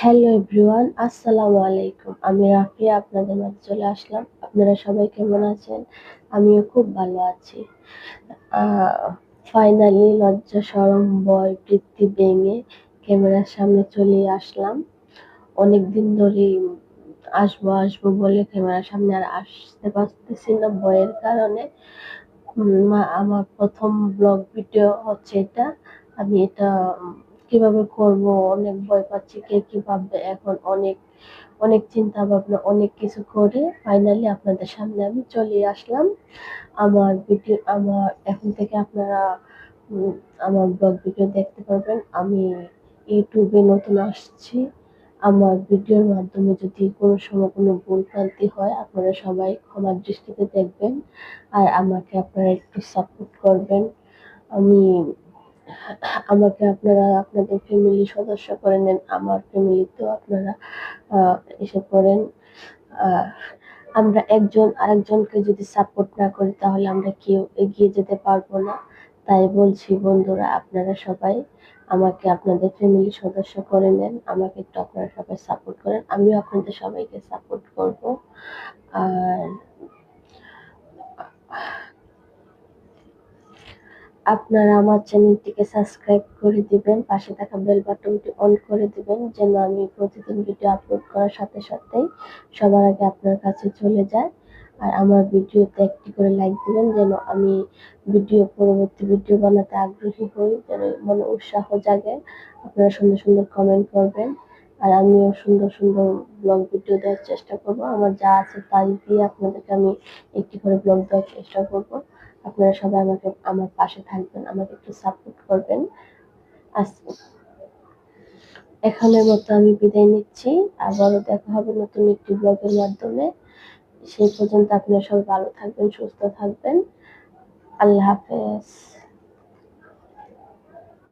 Hello everyone আসসালামু আলাইকুম আমি রাফিয়া আপনাদের মাঝে চলে আসলাম। আপনারা সবাই কেমন আছেন? আমিও খুব ভালো আছি। ফাইনালি লজ্জা সরম বয় বৃত্তি ভেঙে ক্যামেরার সামনে চলে আসলাম। অনেক দিন ধরেই আসব আসব বলে ক্যামেরার সামনে আর আসতে পারতেছি না বয়ের কারণে। আমার প্রথম ব্লগ ভিডিও হচ্ছে এটা। আমি এটা কীভাবে করব, অনেক ভয় পাচ্ছি কে কি ভাববে। এখন অনেক অনেক চিন্তা ভাবনা অনেক কিছু করে ফাইনালি আপনাদের সামনে আমি চলে আসলাম। আমার ভিডিও আমার, এখন থেকে আপনারা আমার ব্লগ ভিডিও দেখতে পারবেন। আমি ইউটিউবে নতুন আসছি। আমার ভিডিওর মাধ্যমে যদি কোনো সময় কোনো ভুল ক্রান্তি হয়, আপনারা সবাই ক্ষমার দৃষ্টিতে দেখবেন। আর আমাকে আপনারা একটু সাপোর্ট করবেন। আমি আমাকে আপনারা আপনাদের ফ্যামিলি সদস্য করে নেন, আমার ফ্যামিলিতেও আপনারা এসে পড়েন। আমরা একজন আরেকজনকে যদি সাপোর্ট না করি তাহলে আমরা কেউ এগিয়ে যেতে পারব না। তাই বলছি বন্ধুরা, আপনারা সবাই আমাকে আপনাদের ফ্যামিলি সদস্য করে নেন, আমাকে একটু আপনারা সবাই সাপোর্ট করেন, আমিও আপনাদের সবাইকে সাপোর্ট করব। আর আপনারা আমার চ্যানেলটিকে সাবস্ক্রাইব করে দিবেন, পাশে থাকা বেল বাটনটি অন করে দিবেন, যেন আমি প্রতিদিন ভিডিও আপলোড করার সাথে সাথেই সবার আগে আপনার কাছে চলে যায়। আর আমার ভিডিওতে একটি করে লাইক দিবেন, যেন আমি ভিডিও, পরবর্তী ভিডিও বানাতে আগ্রহী হই, যেন মনে উৎসাহ জাগে। আপনারা সুন্দর সুন্দর কমেন্ট করবেন, আর আমিও সুন্দর সুন্দর ব্লগ ভিডিও দেওয়ার চেষ্টা করব। আমার যা আছে তাই দিয়ে আপনাদেরকে আমি একটি করে ব্লগ দেওয়ার চেষ্টা করব। আপনারা সবাই আমাকে, আমার পাশে থাকবেন, আমাকে একটু সাপোর্ট করবেন। এখানের মতো আমি বিদায় নিচ্ছি। আবারও দেখা হবে নতুন একটি ব্লগের মাধ্যমে। সেই পর্যন্ত আপনারা সবাই ভালো থাকবেন, সুস্থ থাকবেন। আল্লাহ হাফেজ।